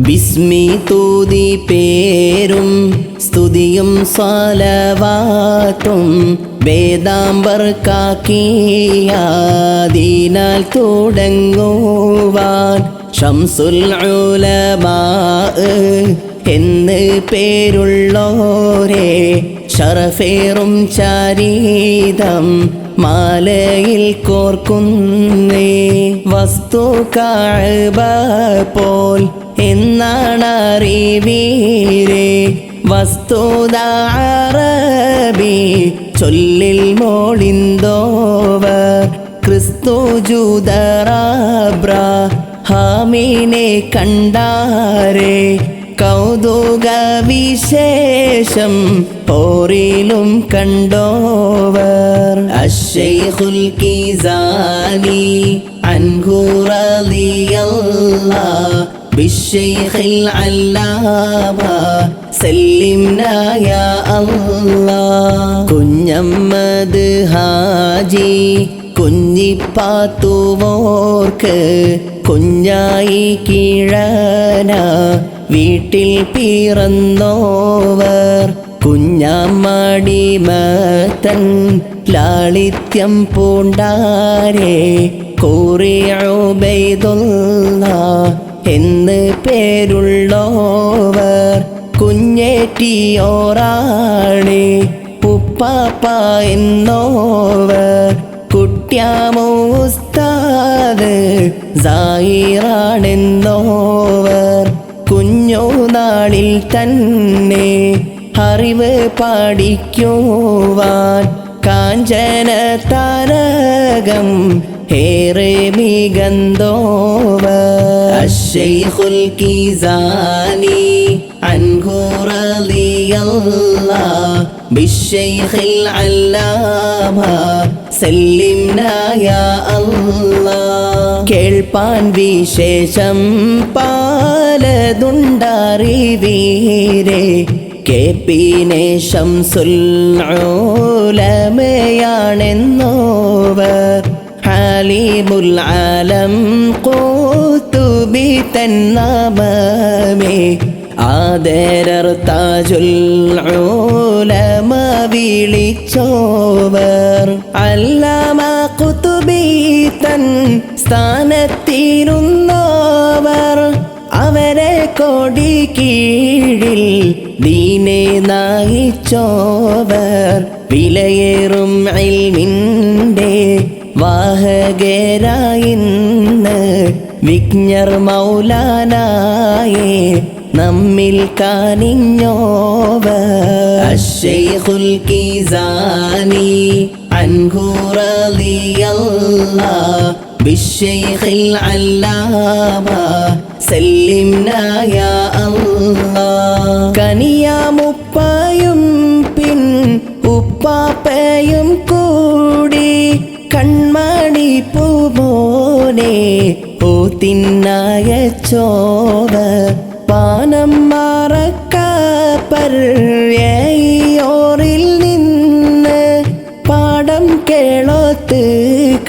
ബിസ്മി തൂതി പേരും സ്തുതിയും സ്വലവാത്തും വേദാംബർ കാക്കിയാദീനാൽ തുടങ്ങുവാൻ ഷംസുൽ എന്ന് പേരുള്ളോരേ ഷറഫേറും ചാരീതം മാലയിൽ കോർക്കുന്നേ വസ്തു കാഴ്ബ പോൽ എന്നാണ് അറിവീരേ വസ്തുതാറബി ചൊല്ലിൽ മോളിന്തോവർ ക്രിസ്തു ജൂതറാബ്ര ഹാമീനെ കണ്ടാരേ. കൗതുക വിശേഷം പോറിലും കണ്ടോവർ. അഷൈഖുൽ കീസാനി അൻഹു റളിയല്ലാഹ് بالشيخ العلامة سلمنا يا الله കുഞ്ഞമ്മദ് ഹാജി കുഞ്ഞിപ്പാത്തുവോർക്ക് കുഞ്ഞായി കീഴന വീട്ടിൽ പിറന്നോവർ കുഞ്ഞാമടിമത്തൻ ലാളിത്യം പൂണ്ടാരേ കോറിയുബൈതുള്ള എന്ന് പേരുള്ളോവർ കുഞ്ഞേറ്റിയോറാണി ഉപ്പാപ്പ എന്നോവർ കുട്ടിയാമോസ്താത് സായിറാണെന്നോവർ കുഞ്ഞോ നാളിൽ തന്നെ അറിവ് പാടിക്കുവാൻ കാഞ്ചന താരകം ഏറെ മികന്തോവർ അഷൈഖുൽ കീസാനി അൻഹു റളിയല്ലാഹ് بالشيخ العلامة سلمنا يا الله കേൾപ്പാൻ വിശേഷം പാലതുണ്ടറിവീരേ കേപ്പിനെ ശംസുല്ലമയാണെന്നോവർ ഹാലിമുൽ ആലം കോത്തുബി തന്നാമേ ആദരർ താജുൽ ഉലമ വിളിച്ചോവർ. അല്ലാമ കുത്തുബി തൻ സ്ഥാനത്തിരുന്നോവർ. അവരെ കൊടി കീഴിൽ ദീനെ നയിച്ചോവർ വിലയേറും ഇൽമിൻ്റെ വാഹകരായിന്ന് വിജ്ഞർ മൗലാനായേ നമ്മിൽ കാനിഞ്ഞോവർ അഷൈഖുൽ കീസാനി അൻഹു റളിയല്ലാഹ് بالشيخ العلامة سلمنا يا الله കനിയാമുപ്പായും പിൻ ഉപ്പാപ്പയും കൂടി കൺമണി പൂമോനെ ഓ തിന്നായ ചോവ പാനം മറക്കപ്പറിയോറിൽ നിന്ന് പാടം കേളോത്ത്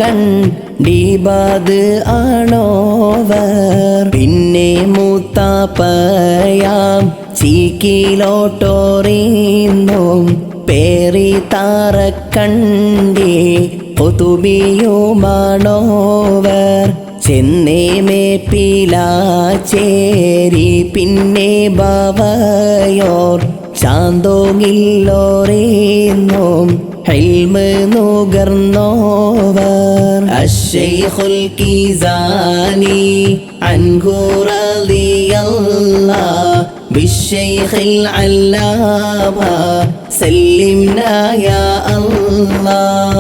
കണ്ടീബാത് ആണോവർ പിന്നെ മൂത്താപ്പയാം ചീക്കിലോട്ടോറിന്നും പേറി താറക്കണ്ടി പൊതുബിയുമാണോവർ ചെന്നേ മേപ്പിലാച്ചേരി പിന്നെ ബാവയോർ. ചാന്തോങ്ങില്ലോറേന്നും ഹെൽമ് നുകർന്നോവർ അഷൈഖുൽ കീസാനി അൻഹു റളിയല്ലാഹ് بالشيخ العلامة سلمنا يا الله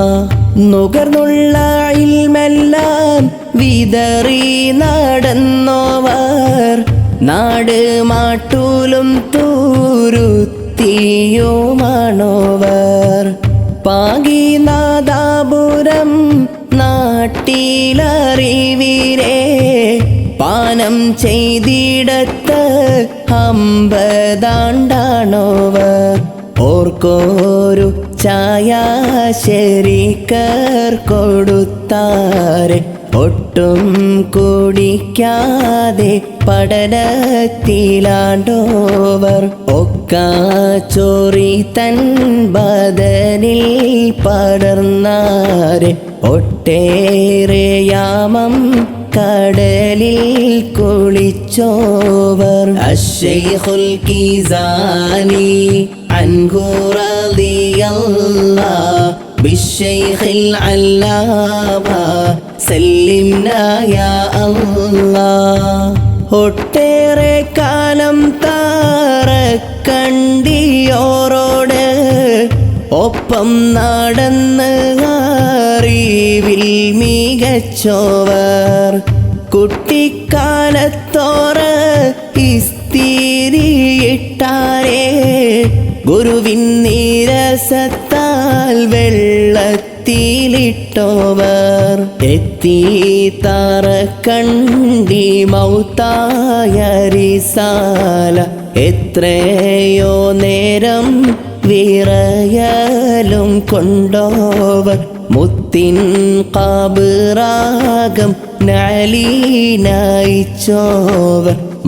നുകർന്നുള്ള ഇൽമെല്ലാം വിതറി നടന്നോവർ നാട് മാട്ടൂലും തൂരുത്തിയുമാണോവർ പാകിനാദാപുരം നാട്ടിലറിവിരേ പാനം ചെയ്തിടത്ത് അമ്പതാണ്ടാണോവ? ഓർക്കോരു ചായ ശരിക്കർ കൊടുത്താരെ ഒട്ടും കുടിക്കാതെ പഠനത്തിലാണ്ടോവർ ഒക്കാച്ചോറി തൻ ബദനിൽ പടർന്നാരെ ഒട്ടേറെയാമം കടലിൽ കുളിച്ചോവർ അഷൈഖുൽ കീസാനി അൻഹു റളിയല്ലാഹ് بالشيخ العلامة سلمنا يا الله ഒട്ടേറെ കാലം താറ കണ്ടിയോറോട് ഒപ്പം നടന്ന് അറിവിൽ മികച്ചോവർ. കുട്ടിക്കാലത്തോറ് ഇസ്തിരിയിട്ടാരേ ഗുരുവിൻ നീരസത്താൽ വെള്ളത്തിലിട്ടോവർ. എത്തി താറ കണ്ടി മൗത്തായ റിസാല എത്രയോ നേരം വിറയലും കൊണ്ടോവർ. മുത്തിൻ കാബിറാകം നലീനായിച്ചോവർ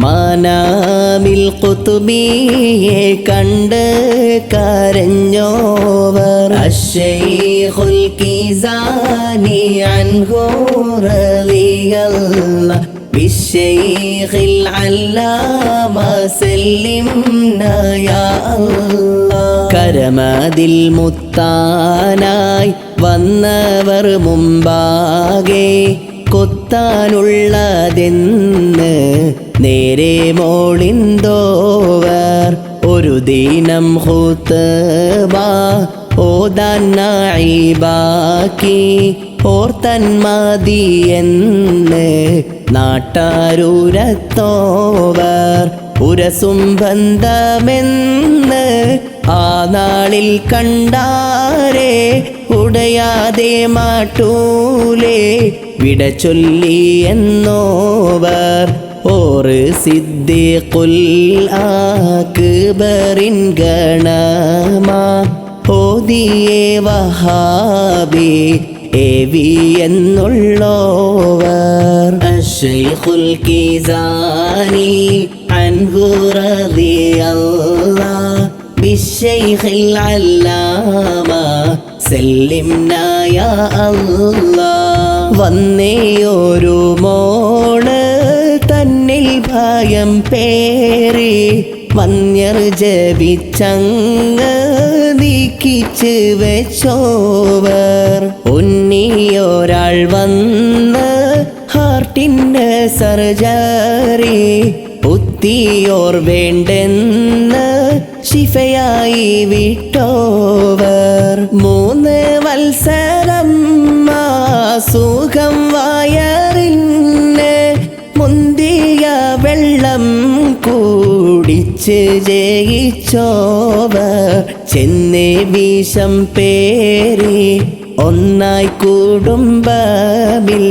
മാനാമിൽ കുത്തുബിയെ കണ്ട് കരഞ്ഞോവർ അഷൈഖുൽ കീസാനി അൻഹു റളിയല്ലാഹ് بالشيخ العلامة سلمنا يا الله കരമതിൽ മുത്താനായി വന്നവർ മുമ്പാകെ കൊത്താനുള്ളതെന്ന് നേരെ മോളിന്തോവർ. ഒരു ദീനം ഹൂത്ത് ഓതാൻ നായിബാക്കി ഓർത്തൻ മതിയെന്ന് നാട്ടാരൂരത്തോവർ. ഉരസും ബന്ധമെന്ന് ആ നാളിൽ കണ്ടാരേ. ഉടയാതെ മാട്ടൂലേ വിട ചൊല്ലി എന്നോവർ. ஒரு சித்திகுல் ஆக்குபரின் கணமா ഓതിയേ വഹാബി എവി എന്നുള്ളോവർ. അഷൈഖുൽ കിസാനി അൻഹു റളിയല്ല ബിശൈഖിൽ അല്ലാമ സല്ലിംനായ അല്ലാ. വന്നേ ഒരു മോ ഭയം പേറി വന്യർ ജപിച്ചങ്ങ് നീക്കിച്ച് വെച്ചോവർ ഉണ്ണിയൊരാൾ വന്ന് ഹാർട്ടിന് സർജറി. ഉത്തിയോർ വേണ്ടെന്ന് ശിഫയായി വിട്ടോവർ. മൂന്ന് വത്സരം സുഖം വയറിന് വെള്ളം കൂടിച്ച് ജയിച്ചോവർ ചെന്നേ വിഷം പേരി ഒന്നായി കുടുംബമിൽ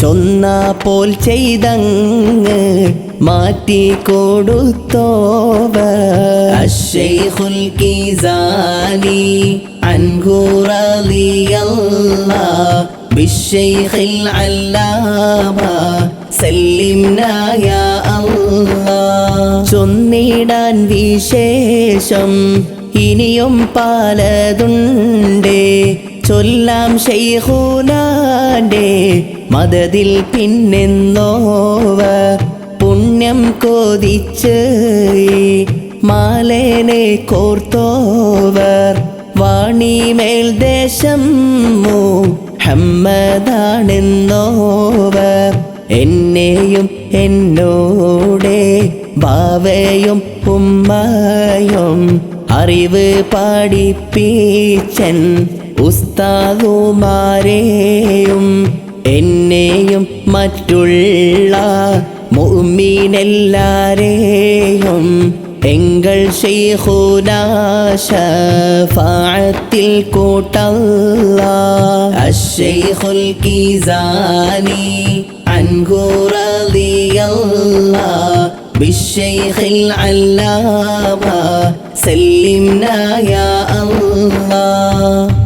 ചൊന്ന പോൽ ചെയ്തങ്ങ് മാറ്റി കൊടുത്തോവ അഷൈഖുൽ കീസാനി അൻഹു റളിയല്ലാഹ് بالشيخ العلامة സല്ലിംനായ ചൊന്നിടാൻ വിശേഷം ഇനിയും പാലതുണ്ടേ. ചൊല്ലാം ഷെയ്ഹൂനാന്റെ മതതിൽ പിന്നെന്നോവ. പുണ്യം കൊതിച്ച് മാലേനെ കോർത്തോവർ. വാണിമേൽ ദേശം മോ ഹമ്മദാണെന്നോ എന്നെയും എന്നോടെ ബാവയും ഉമ്മയും അറിവ് പഠിപ്പിച്ചൻ ഉസ്താദുമാരെയും എന്നെയും മറ്റുള്ള எங்கள் ஷேஹுனா ஷஃபாஅத்தில் கூட்டல்லா அஷேஹுல் கீசானி அன்ஹு ரலியல்லா بالشيخ العلامة سلمنا يا الله